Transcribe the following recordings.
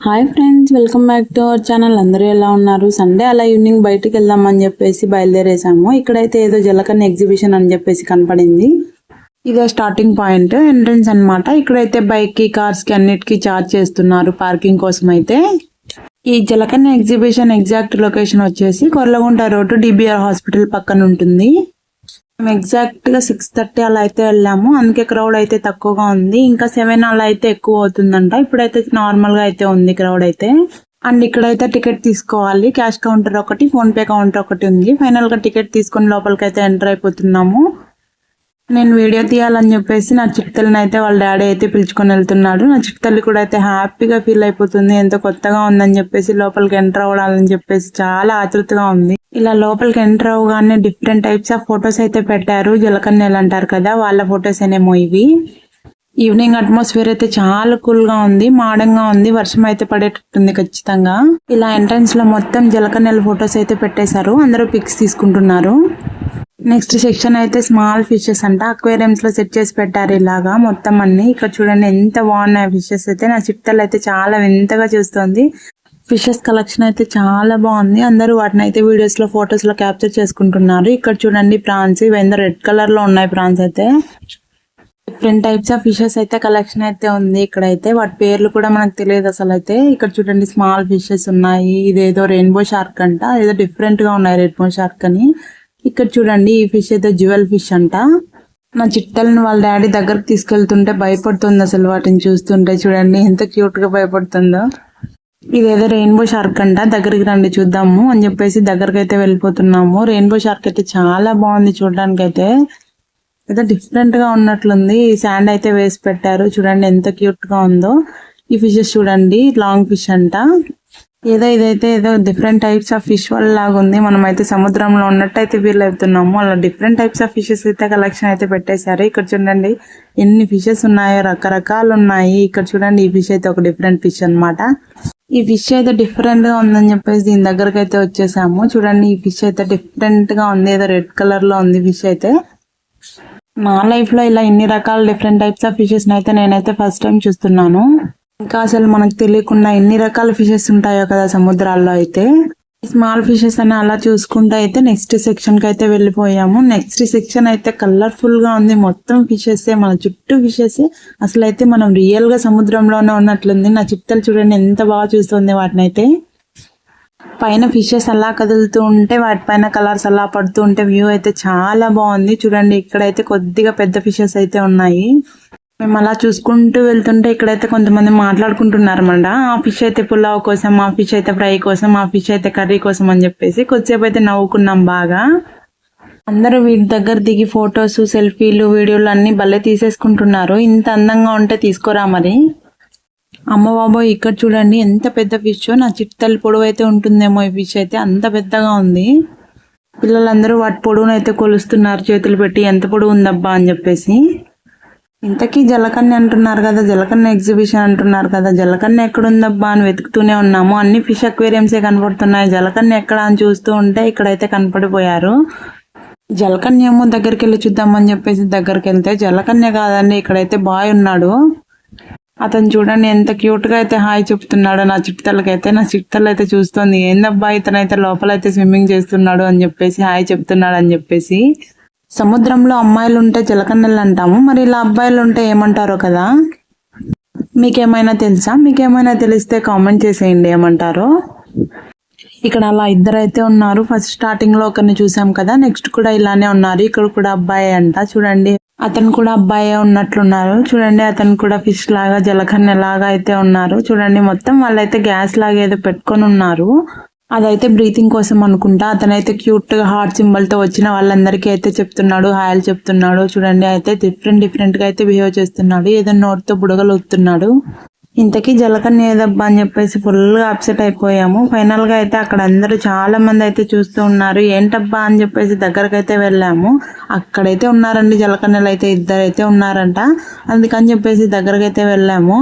Hi friends welcome back to our channel. అందరూ ఎలా ఉన్నారు? సండే అలా ఈవినింగ్ బయటకు వెళ్దామని చెప్పేసి బయలుదేరేసాము. ఇక్కడైతే ఏదో జలకన్న ఎగ్జిబిషన్ అని చెప్పేసి కనపడింది. ఇదే స్టార్టింగ్ పాయింట్ ఎంట్రన్స్ అన్నమాట. ఇక్కడైతే బైక్కి కార్స్కి అన్నిటికీ చార్జ్ చేస్తున్నారు పార్కింగ్ కోసం అయితే ఈ జలకన్న ఎగ్జిబిషన్ ఎగ్జాక్ట్ లొకేషన్ వచ్చేసి కొర్లగుంట రోడ్డు డిబిఆర్ హాస్పిటల్ పక్కన ఉంటుంది మేము ఎగ్జాక్ట్గా సిక్స్ థర్టీ అలా అయితే వెళ్ళాము. అందుకే క్రౌడ్ అయితే తక్కువగా ఉంది. ఇంకా సెవెన్ అలా అయితే ఎక్కువ అవుతుందంట. ఇప్పుడైతే నార్మల్గా అయితే ఉంది క్రౌడ్ అయితే. అండ్ ఇక్కడైతే టికెట్ తీసుకోవాలి. క్యాష్ కౌంటర్ ఒకటి ఫోన్పే కౌంటర్ ఒకటి ఉంది. ఫైనల్గా టికెట్ తీసుకొని లోపలికి అయితే ఎంటర్ అయిపోతున్నాము. నేను వీడియో తీయాలని చెప్పేసి నా చిట్టతల్లిని అయితే వాళ్ళ డాడీ అయితే పిలుచుకొని వెళ్తున్నాడు. నా చిట్టతల్లి కూడా అయితే హ్యాపీగా ఫీల్ అయిపోతుంది. ఎంత కొత్తగా ఉందని చెప్పేసి లోపలికి ఎంటర్ అవ్వాలని చెప్పేసి చాలా ఆతృతగా ఉంది. ఇలా లోపలికి ఎంటర్ అవగానే డిఫరెంట్ టైప్స్ ఆఫ్ ఫొటోస్ అయితే పెట్టారు. జలకన్యలు అంటారు కదా వాళ్ళ ఫొటోస్ అనేమో ఇవి. ఈవినింగ్ అట్మాస్ఫియర్ అయితే చాలా కూల్గా ఉంది మాడంగా ఉంది వర్షం అయితే పడేటట్టుంది ఖచ్చితంగా. ఇలా ఎంట్రన్స్లో మొత్తం జలకన్యల ఫొటోస్ అయితే పెట్టేశారు అందరూ పిక్స్ తీసుకుంటున్నారు. నెక్స్ట్ సెక్షన్ అయితే స్మాల్ ఫిషెస్ అంట అక్వేరియంస్లో సెట్ చేసి పెట్టారు ఇలాగా మొత్తం అన్ని. ఇక్కడ చూడండి ఎంత బాగున్నాయి ఫిషెస్ అయితే నా చిట్టలు అయితే చాలా వింతగా చూస్తుంది. ఫిషెస్ కలెక్షన్ అయితే చాలా బాగుంది. అందరూ వాటిని అయితే వీడియోస్లో ఫొటోస్లో క్యాప్చర్ చేసుకుంటున్నారు. ఇక్కడ చూడండి ప్రాన్స్. ఇవన్నీ రెడ్ కలర్లో ఉన్నాయి ప్రాన్స్ అయితే. డిఫరెంట్ టైప్స్ ఆఫ్ ఫిషెస్ అయితే కలెక్షన్ అయితే ఉంది ఇక్కడ అయితే వాటి పేర్లు కూడా మనకు తెలియదు అసలు అయితే ఇక్కడ చూడండి స్మాల్ ఫిషెస్ ఉన్నాయి. ఇదేదో రెయిన్బో షార్క్ అంట. ఏదో డిఫరెంట్గా ఉన్నాయి రెయిన్బో షార్క్ అని. ఇక్కడ చూడండి ఈ ఫిష్ అయితే జ్యువెల్ ఫిష్ అంట. నా చిట్టల్ని వాళ్ళ డాడీ దగ్గరకు తీసుకెళ్తుంటే భయపడుతుంది అసలు వాటిని చూస్తుంటే. చూడండి ఎంత క్యూట్గా భయపడుతుందో. ఇదేదో రెయిన్బో షార్క్ అంట దగ్గరికి రండి చూద్దాము అని చెప్పేసి దగ్గరికి అయితే వెళ్ళిపోతున్నాము. రెయిన్బో షార్క్ అయితే చాలా బాగుంది చూడడానికి అయితే ఏదో డిఫరెంట్గా ఉన్నట్లుంది. శాండ్ అయితే వేసి పెట్టారు. చూడండి ఎంత క్యూట్గా ఉందో. ఈ ఫిషెస్ చూడండి లాంగ్ ఫిష్ అంట. ఏదో ఇదైతే ఏదో డిఫరెంట్ టైప్స్ ఆఫ్ ఫిష్ వల్ల లాగా ఉంది. మనం అయితే సముద్రంలో ఉన్నట్టయితే ఫీల్ అవుతున్నాము అలా డిఫరెంట్ టైప్స్ ఆఫ్ ఫిషెస్ అయితే కలెక్షన్ అయితే పెట్టేశారు. ఇక్కడ చూడండి ఎన్ని ఫిషెస్ ఉన్నాయో రకరకాలు ఉన్నాయి ఇక్కడ చూడండి ఈ ఫిష్ అయితే ఒక డిఫరెంట్ ఫిష్ అన్నమాట. ఈ ఫిష్ అయితే డిఫరెంట్గా ఉందని చెప్పేసి దీని దగ్గరకు అయితే వచ్చేసాము. చూడండి ఈ ఫిష్ అయితే డిఫరెంట్గా ఉంది. ఏదో రెడ్ కలర్లో ఉంది ఫిష్ అయితే. నా లైఫ్లో ఇలా ఇన్ని రకాల డిఫరెంట్ టైప్స్ ఆఫ్ ఫిషెస్ అయితే నేనైతే ఫస్ట్ టైం చూస్తున్నాను. ఇంకా అసలు మనకు తెలియకుండా ఎన్ని రకాల ఫిషెస్ ఉంటాయో కదా సముద్రాల్లో అయితే. స్మాల్ ఫిషెస్ అని అలా చూసుకుంటూ అయితే నెక్స్ట్ సెక్షన్కి అయితే వెళ్ళిపోయాము. నెక్స్ట్ సెక్షన్ అయితే కలర్ఫుల్గా ఉంది. మొత్తం ఫిషెస్ మన చుట్టూ ఫిషెస్ అసలు అయితే మనం రియల్గా సముద్రంలోనే ఉన్నట్లుంది. నా చిత్తలు చూడండి ఎంత బాగా చూస్తుంది వాటిని అయితే పైన ఫిషెస్ అలా కదులుతూ ఉంటే వాటిపైన కలర్స్ అలా పడుతూ ఉంటే వ్యూ అయితే చాలా బాగుంది. చూడండి ఇక్కడైతే కొద్దిగా పెద్ద ఫిషెస్ అయితే ఉన్నాయి. మేము అలా చూసుకుంటూ వెళ్తుంటే ఇక్కడైతే కొంతమంది మాట్లాడుకుంటున్నారన్నమాట ఆ ఫిష్ అయితే పులావ్ కోసం ఆ ఫిష్ అయితే ఫ్రై కోసం ఆ ఫిష్ అయితే కర్రీ కోసం అని చెప్పేసి కొద్దిసేపు అయితే నవ్వుకున్నాం బాగా. అందరూ వీటి దగ్గర దిగి ఫొటోస్ సెల్ఫీలు వీడియోలు అన్నీ భలే తీసేసుకుంటున్నారు. ఇంత అందంగా ఉంటే తీసుకోరా మరి? అమ్మ బాబోయ్ ఇక్కడ చూడండి ఎంత పెద్ద ఫిష్ నా చిట్టలి పొడవు అయితే ఉంటుందేమో ఈ ఫిష్ అయితే. అంత పెద్దగా ఉంది. పిల్లలందరూ వాటి పొడవునైతే కొలుస్తున్నారు చేతులు పెట్టి. ఎంత పొడవు ఉందబ్బా అని చెప్పేసి. ఇంతకీ జలకన్య అంటున్నారు కదా జలకన్య ఎగ్జిబిషన్ అంటున్నారు కదా జలకన్య ఎక్కడుందబ్బా అని వెతుకుతూనే ఉన్నాము. అన్ని ఫిష్ అక్వేరియంసే కనపడుతున్నాయి. జలకన్య ఎక్కడ అని చూస్తూ ఉంటే ఇక్కడైతే కనపడిపోయారు. జలకన్య ఏమో దగ్గరికి వెళ్ళి చూద్దామని చెప్పేసి దగ్గరికి వెళ్తే జలకన్య కాదండి ఇక్కడైతే బాయ్ ఉన్నాడు. అతను చూడండి ఎంత క్యూట్గా అయితే హాయ్ చెప్తున్నాడు. నా చిట్టలకైతే నా చిట్టలు అయితే చూస్తుంది. ఏందబ్బా ఇతనైతే లోపలైతే స్విమ్మింగ్ చేస్తున్నాడు అని చెప్పేసి హాయ్ చెప్తున్నాడు అని చెప్పేసి. సముద్రంలో అమ్మాయిలు ఉంటే జలకన్నెలు అంటాము మరి ఇలా అబ్బాయిలు ఉంటే ఏమంటారో కదా? మీకేమైనా తెలుసా? మీకేమైనా తెలిస్తే కామెంట్ చేసేయండి ఏమంటారో? ఇక్కడ అలా ఇద్దరు అయితే ఉన్నారు. ఫస్ట్ స్టార్టింగ్లో ఒకరిని చూసాం కదా నెక్స్ట్ కూడా ఇలానే ఉన్నారు. ఇక్కడ కూడా అబ్బాయి అంట. చూడండి అతను కూడా అబ్బాయే ఉన్నట్లున్నారు. చూడండి అతను కూడా ఫిష్ లాగా జలకన్య లాగా అయితే ఉన్నారు. చూడండి మొత్తం వాళ్ళైతే గ్యాస్ లాగా ఏదో పెట్టుకొని ఉన్నారు. అదైతే బ్రీతింగ్ కోసం అనుకుంటా. అతనైతే క్యూట్గా హార్ట్ సింబల్తో వచ్చిన వాళ్ళందరికీ అయితే చెప్తున్నాడు. హాయలు చెప్తున్నాడు. చూడండి అయితే డిఫరెంట్ డిఫరెంట్గా అయితే బిహేవ్ చేస్తున్నాడు. ఏదో నోటితో బుడగలు వస్తున్నాడు ఇంతకీ జలకన్య ఏదబ్బా అని చెప్పేసి ఫుల్గా అప్సెట్ అయిపోయాము. ఫైనల్గా అయితే అక్కడ అందరూ చాలా మంది అయితే చూస్తూ ఉన్నారు. ఏంటబ్బా అని చెప్పేసి దగ్గరకు అయితే వెళ్ళాము. అక్కడైతే ఉన్నారండి జలకన్యలు అయితే ఇద్దరైతే ఉన్నారంట. అందుకని చెప్పేసి దగ్గరకైతే వెళ్ళాము.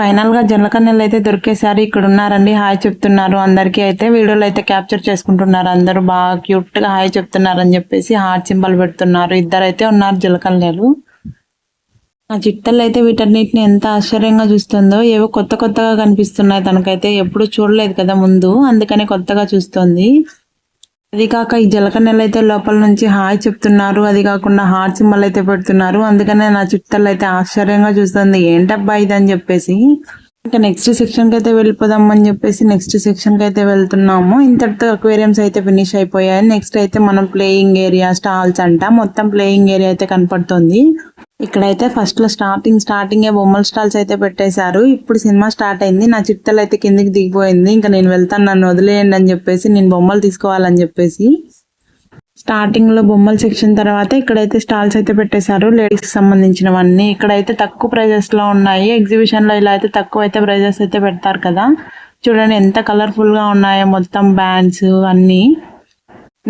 ఫైనల్గా జలకన్యలు అయితే దొరికేసారి ఇక్కడ ఉన్నారండి హాయ్ చెప్తున్నారు. అందరికీ అయితే వీడియోలు అయితే క్యాప్చర్ చేసుకుంటున్నారు. అందరూ బాగా క్యూట్గా హాయ్ చెప్తున్నారు అని చెప్పేసి హార్ట్ సింబల్ పెడుతున్నారు. ఇద్దరు అయితే ఉన్నారు జలకన్యలు ఆ చిట్టలు అయితే వీటన్నిటిని ఎంత ఆశ్చర్యంగా చూస్తుందో ఏవో కొత్త కొత్తగా కనిపిస్తున్నాయి తనకైతే. ఎప్పుడు చూడలేదు కదా ముందు. అందుకనే కొత్తగా చూస్తుంది. అది కాక ఈ జలకన్నెలు అయితే లోపల నుంచి హాయ్ చెప్తున్నారు. అది కాకుండా హార్ట్ సింబల్ అయితే పెడుతున్నారు. అందుకనే నా చుట్టాలు అయితే ఆశ్చర్యంగా చూస్తుంది. ఏంటబ్బా ఇది అని చెప్పేసి ఇంకా నెక్స్ట్ సెక్షన్కి అయితే వెళ్ళిపోదాం అని చెప్పేసి నెక్స్ట్ సెక్షన్కి అయితే వెళ్తున్నాము. ఇంతటితో అక్వేరియమ్స్ అయితే ఫినిష్ అయిపోయాయి. నెక్స్ట్ అయితే మనం ప్లేయింగ్ ఏరియా స్టాల్స్ అంట. మొత్తం ప్లేయింగ్ ఏరియా అయితే కనపడుతుంది. ఇక్కడైతే ఫస్ట్లో స్టార్టింగ్ స్టార్టింగ్ బొమ్మల స్టాల్స్ అయితే పెట్టేశారు. ఇప్పుడు సినిమా స్టార్ట్ అయింది. నా చిట్టలు అయితే కిందికి దిగిపోయింది. ఇంకా నేను వెళ్తాను. నన్ను వదిలేయండి అని చెప్పేసి నేను బొమ్మలు తీసుకోవాలని చెప్పేసి స్టార్టింగ్లో బొమ్మల సెక్షన్ తర్వాత ఇక్కడైతే స్టాల్స్ అయితే పెట్టేశారు. లేడీస్కి సంబంధించినవన్నీ. ఇక్కడైతే తక్కువ ప్రైజెస్లో ఉన్నాయి. ఎగ్జిబిషన్లో ఇలా అయితే తక్కువ అయితే ప్రైజెస్ అయితే పెడతారు కదా. చూడండి ఎంత కలర్ఫుల్గా ఉన్నాయో మొత్తం బ్యాండ్స్ అన్నీ.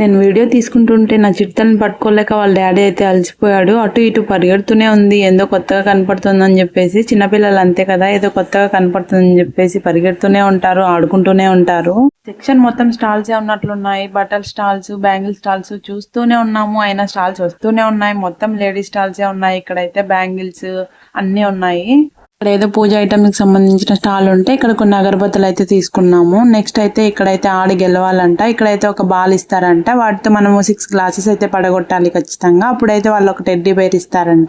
నేను వీడియో తీసుకుంటుంటే నా చిట్టని పట్టుకోలేక వాళ్ళ డాడీ అయితే అలసిపోయాడు. అటు ఇటు పరిగెడుతూనే ఉంది. ఏదో కొత్తగా కనపడుతుందని చెప్పేసి చిన్నపిల్లలు అంతే కదా ఏదో కొత్తగా కనపడుతుందని చెప్పేసి పరిగెడుతూనే ఉంటారు ఆడుకుంటూనే ఉంటారు. సెక్షన్ మొత్తం స్టాల్స్ ఉన్నట్లున్నాయి. బట్టల స్టాల్స్ బ్యాంగిల్ స్టాల్స్ చూస్తూనే ఉన్నాము. అయినా స్టాల్స్ వస్తూనే ఉన్నాయి. మొత్తం లేడీస్ స్టాల్సే ఉన్నాయి. ఇక్కడైతే బ్యాంగిల్స్ అన్నీ ఉన్నాయి. ఇక్కడ ఏదో పూజ ఐటమ్కి సంబంధించిన స్టాల్ ఉంటే ఇక్కడ కొన్ని అగరబత్తులు అయితే తీసుకున్నాము. నెక్స్ట్ అయితే ఇక్కడైతే ఆడి గెలవాలంట. ఇక్కడైతే ఒక బాల్ ఇస్తారంట. వాటితో మనము సిక్స్ గ్లాసెస్ అయితే పడగొట్టాలి ఖచ్చితంగా. అప్పుడైతే వాళ్ళు ఒక టెడ్డీ బేర్ ఇస్తారంట.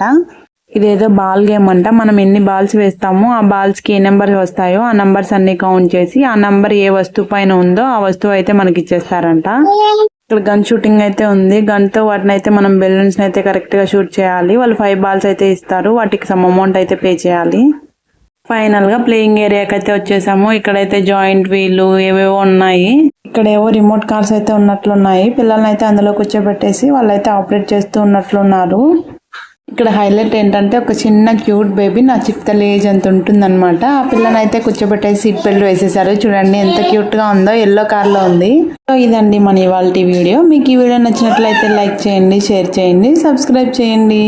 ఇదేదో బాల్ గేమ్ అంట. మనం ఎన్ని బాల్స్ వేస్తామో ఆ బాల్స్కి ఏ నెంబర్ వస్తాయో ఆ నెంబర్స్ అన్ని కౌంట్ చేసి ఆ నెంబర్ ఏ వస్తువు పైన ఉందో ఆ వస్తువు అయితే మనకి ఇచ్చేస్తారంట. ఇక్కడ గన్ షూటింగ్ అయితే ఉంది. గన్తో వాటిని అయితే మనం బెలూన్స్ అయితే కరెక్ట్గా షూట్ చేయాలి. వాళ్ళు ఫైవ్ బాల్స్ అయితే ఇస్తారు. వాటికి సమ్ అమౌంట్ అయితే పే చేయాలి. ఫైనల్గా ప్లేయింగ్ ఏరియాకి అయితే వచ్చేసాము. ఇక్కడైతే జాయింట్ వీలు ఏవేవో ఉన్నాయి. ఇక్కడ ఏవో రిమోట్ కార్స్ అయితే ఉన్నట్లున్నాయి. పిల్లల్ని అయితే అందులో కూర్చోబెట్టేసి వాళ్ళైతే ఆపరేట్ చేస్తూ ఉన్నట్లున్నారు. ఇక్కడ హైలైట్ ఏంటంటే ఒక చిన్న క్యూట్ బేబీ నా చిక్తల ఏజ్ అంత ఉంటుందన్నమాట. ఆ పిల్లని అయితే కూర్చోబెట్టేసి సీట్ బెల్ట్ వేసేసారు. చూడండి ఎంత క్యూట్గా ఉందో ఎల్లో కార్లో ఉంది. సో ఇదండి మన ఇవాళ వీడియో. మీకు ఈ వీడియో నచ్చినట్లయితే లైక్ చేయండి షేర్ చేయండి సబ్స్క్రైబ్ చేయండి.